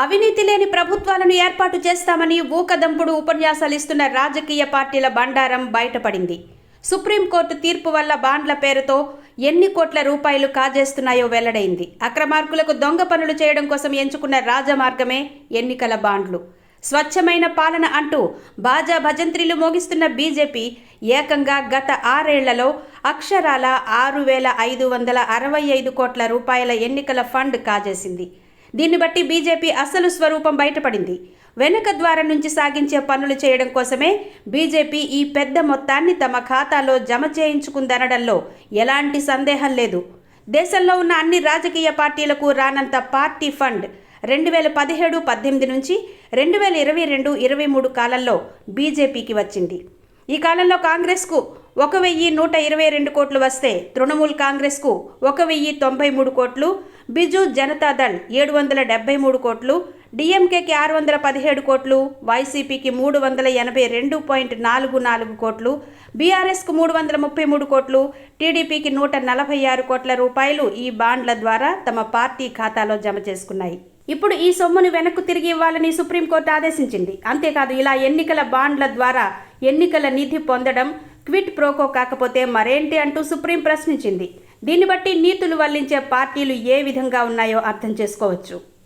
అవినీతి లేని ప్రభుత్వాలను ఏర్పాటు చేస్తామని ఊకదంపుడు ఉపన్యాసాలు ఇస్తున్న రాజకీయ పార్టీల బండారం బయటపడింది. సుప్రీంకోర్టు తీర్పు వల్ల బాండ్ల పేరుతో ఎన్ని కోట్ల రూపాయలు కాజేస్తున్నాయో వెల్లడైంది. అక్రమార్కులకు దొంగ పనులు చేయడం కోసం ఎంచుకున్న రాజమార్గమే ఎన్నికల బాండ్లు. స్వచ్ఛమైన పాలన అంటూ బాజా భజంత్రిలు మోగిస్తున్న బీజేపీ ఏకంగా గత ఆరేళ్ళలో అక్షరాల ఆరు వేల ఐదు వందల అరవై ఐదు కోట్ల రూపాయల ఎన్నికల ఫండ్ కాజేసింది. దీన్ని బట్టి బీజేపీ అసలు స్వరూపం బయటపడింది. వెనుక ద్వారం నుంచి సాగించే పనులు చేయడం కోసమే బీజేపీ ఈ పెద్ద మొత్తాన్ని తమ ఖాతాలో జమ చేయించుకుందనడంలో ఎలాంటి సందేహం లేదు. దేశంలో ఉన్న అన్ని రాజకీయ పార్టీలకు రానంత పార్టీ ఫండ్ రెండు వేల పదిహేడు పద్దెనిమిది నుంచి రెండు వేల ఇరవై రెండు ఇరవై మూడు కాలంలో బీజేపీకి వచ్చింది. ఈ కాలంలో కాంగ్రెస్కు ఒక వెయ్యి నూట ఇరవై రెండు కోట్లు వస్తే తృణమూల్ కాంగ్రెస్కు ఒక వెయ్యి తొంభై మూడు కోట్లు బిజు జనతాదళ్ ఏడు వందల డెబ్బై మూడు కోట్లు డిఎంకేకి ఆరు వందల పదిహేడు కోట్లు వైసీపీకి మూడు వందల ఎనభై రెండు పాయింట్ నాలుగు నాలుగు కోట్లు బీఆర్ఎస్కు మూడు వందల ముప్పై మూడు కోట్లు టీడీపీకి నూట నలభై ఆరు కోట్ల రూపాయలు ఈ బాండ్ల ద్వారా తమ పార్టీ ఖాతాలో జమ చేసుకున్నాయి. ఇప్పుడు ఈ సొమ్మును వెనక్కు తిరిగి ఇవ్వాలని సుప్రీంకోర్టు ఆదేశించింది. అంతేకాదు ఇలా ఎన్నికల బాండ్ల ద్వారా ఎన్నికల నిధి పొందడం క్విట్ ప్రోకో కాకపోతే మరేంటి అంటూ సుప్రీం ప్రశ్నించింది. దీన్ని బట్టి నీతులు వల్లించే పార్టీలు ఏ విధంగా ఉన్నాయో అర్థం చేసుకోవచ్చు.